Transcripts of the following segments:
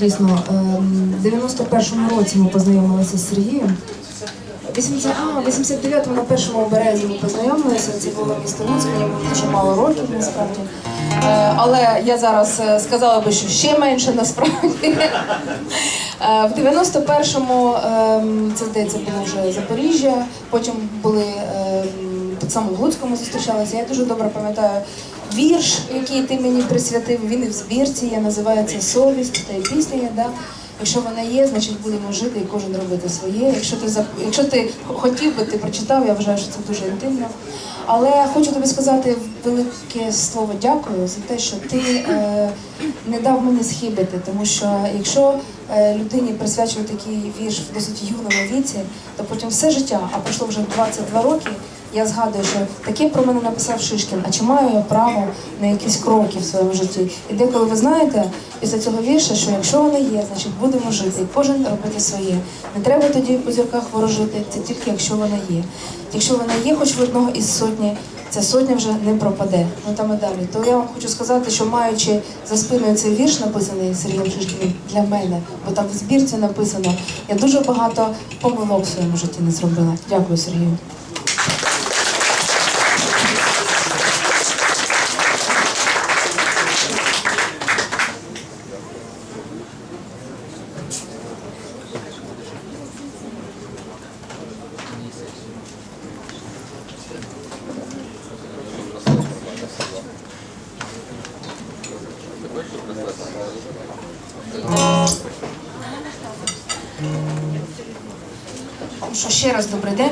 Дійсно, ем, в 91-му році ми познайомилися з Сергієм. 80, а, в 89-му на першому березі ми познайомилися. Це було місто Луцьк, мені було дуже мало років насправді. Е, Але я зараз е, сказала би, що ще менше насправді. Е, В 91-му ем, це здається було вже Запоріжжя, потім були ем, так само в Луцькому зустрічалися. Я дуже добре пам'ятаю вірш, який ти мені присвятив. Він і в збірці є, називається Совість та й пісня. Да? Якщо вона є, значить будемо жити і кожен робити своє. Якщо ти якщо ти хотів би, ти прочитав, я вважаю, що це дуже інтимно. Але хочу тобі сказати велике слово дякую за те, що ти е, не дав мені схибити, тому що якщо е, людині присвячувати такий вірш в досить юному віці, то потім все життя, а пройшло вже 22 роки. Я згадую, що таке про мене написав Шишкін. А чи маю я право на якісь кроки в своєму житті? І деколи ви знаєте після цього вірша, що якщо воно є, значить будемо жити, і кожен робити своє. Не треба тоді по зірках ворожити, це тільки якщо вона є. Якщо вона є, хоч в одного із сотні, ця сотня вже не пропаде. Ну там і далі. То я вам хочу сказати, що маючи за спиною цей вірш написаний Сергієм Шишкіним для мене, бо там в збірці написано, я дуже багато помилок в своєму житті не зробила. Дякую, Сергію. Ще раз добрий день.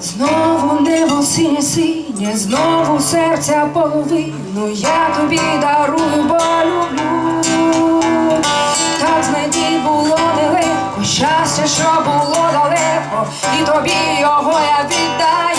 Знову небо синє синє, знову серця половину я тобі дарую, бо люблю. Так знайти було нелегко, щастя, що було далеко, і тобі його я віддаю.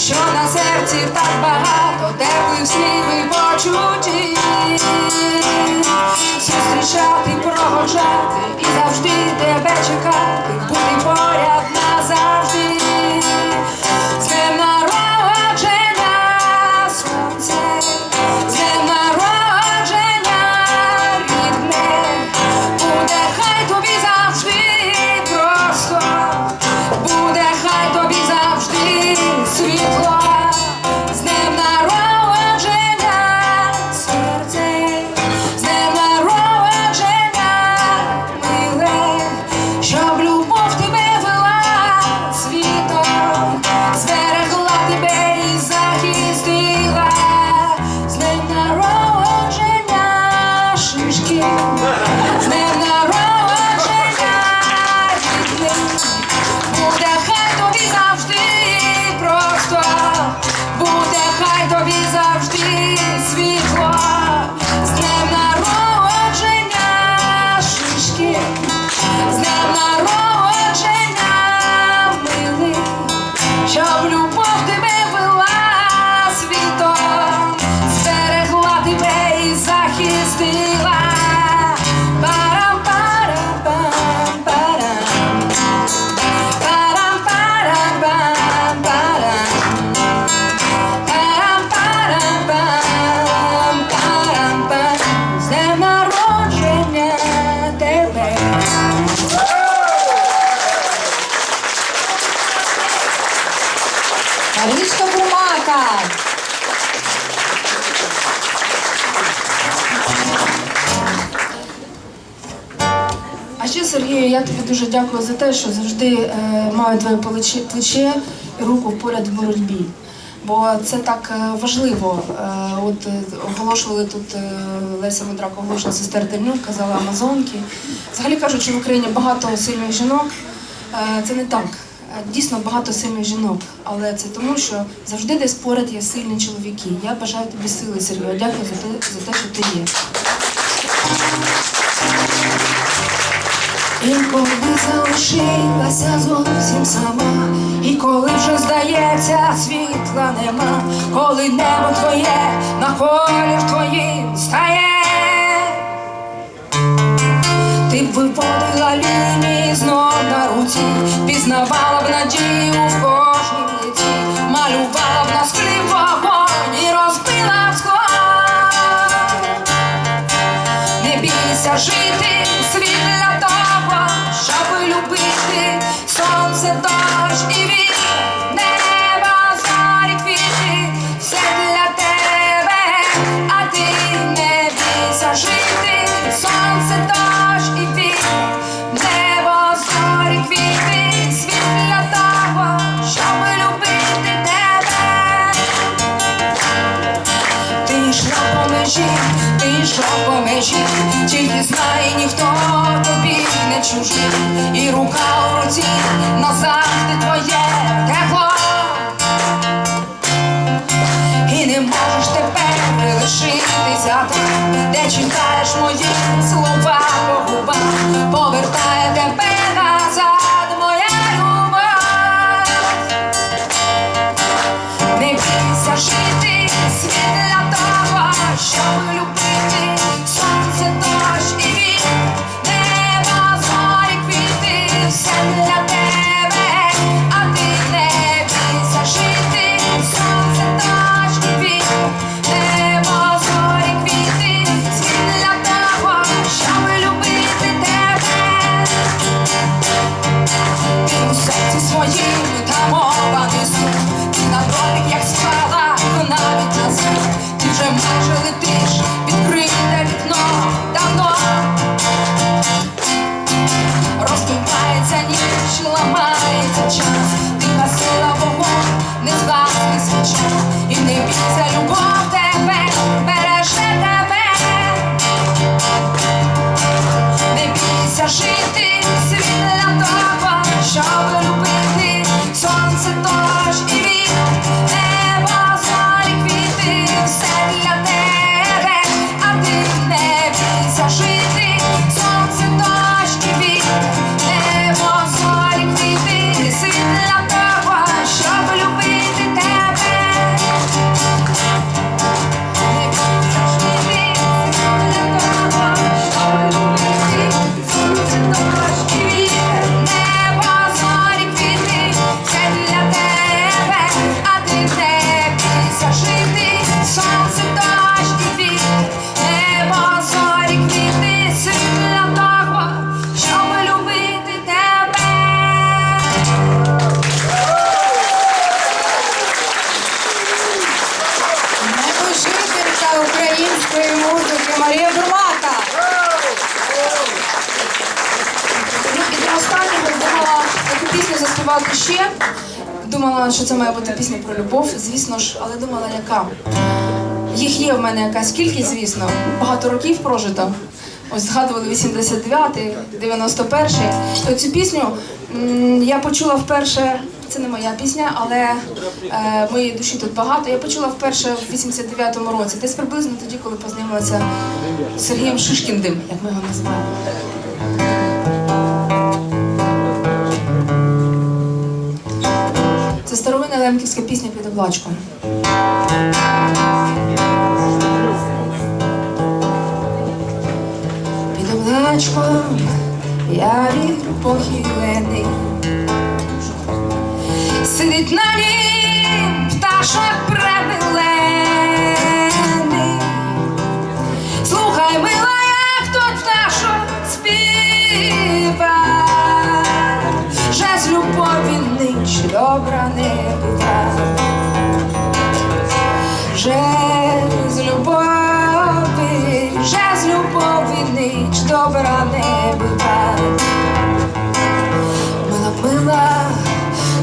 Що на серці так багато теплих слів і почуттів Зустрічати, проводжати і завжди тебе чекати, бути поряд назавжди. Сергію, я тобі дуже дякую за те, що завжди е, маю твоє плече, і руку поряд в боротьбі. Бо це так е, важливо. Е, от е, оголошували тут Леся Мудрак оголошувала сестер Тельнюк, казала Амазонки. Взагалі кажуть, що в Україні багато сильних жінок. Це не так. Дійсно багато сильних жінок, але це тому, що завжди десь поряд є сильні чоловіки. Я бажаю тобі сили, Сергію. Дякую за те, за те, що ти є. І коли залишилася зовсім сама, і коли вже здається, світла нема, коли небо твоє на колір твоїм стає, ти б виводила лінії знов на руці, пізнавала б надію тобі і рука у руці назавжди твоє тепло. І не можеш тепер лишитися там, де читаєш мої слова Думала, що це має бути пісня про любов, звісно ж, але думала, яка. Їх є в мене якась кількість, звісно, багато років прожито. Ось згадували 89-й, 91-й. То цю пісню я почула вперше. Це не моя пісня, але е, моєї душі тут багато. Я почула вперше в 89-му році, десь приблизно тоді, коли познайомилася з Сергієм Шишкіндим, як ми його називаємо. Лемківська пісня під облачком. Під облачком я вірю похилений. Сидить на нім пташок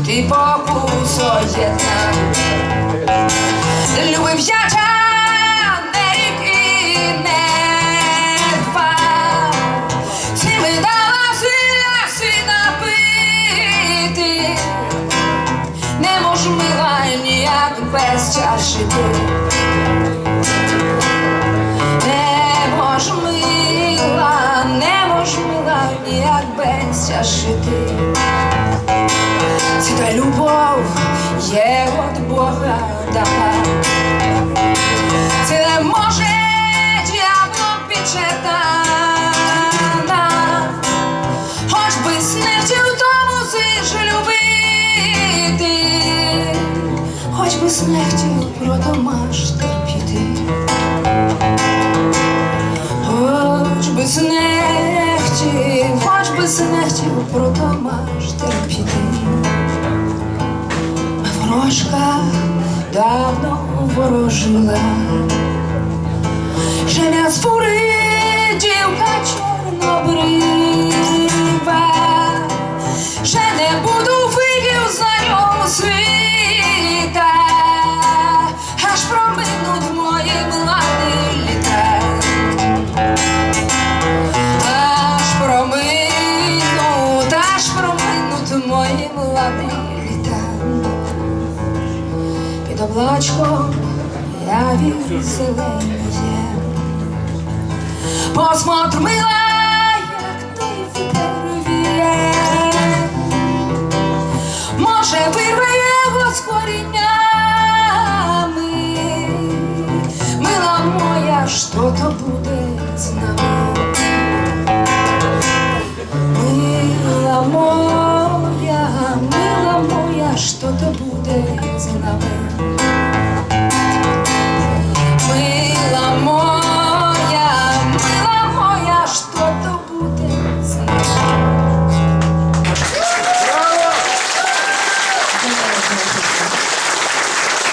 ти покусоєдна. Любив я не рік і не два. Ти ми дала силяси напити. Не можу мила ніяк без чаші ти. Хоч би смерті продомаш терпіти. Хоч би смерті, хоч би смерті продомаш терпіти. Ворожка давно ворожила, Женя з фури Під я вірю зеленіє. Посмотр мила, як той вітер віє. Може, вирве його з коріннями. Мила моя, що то буде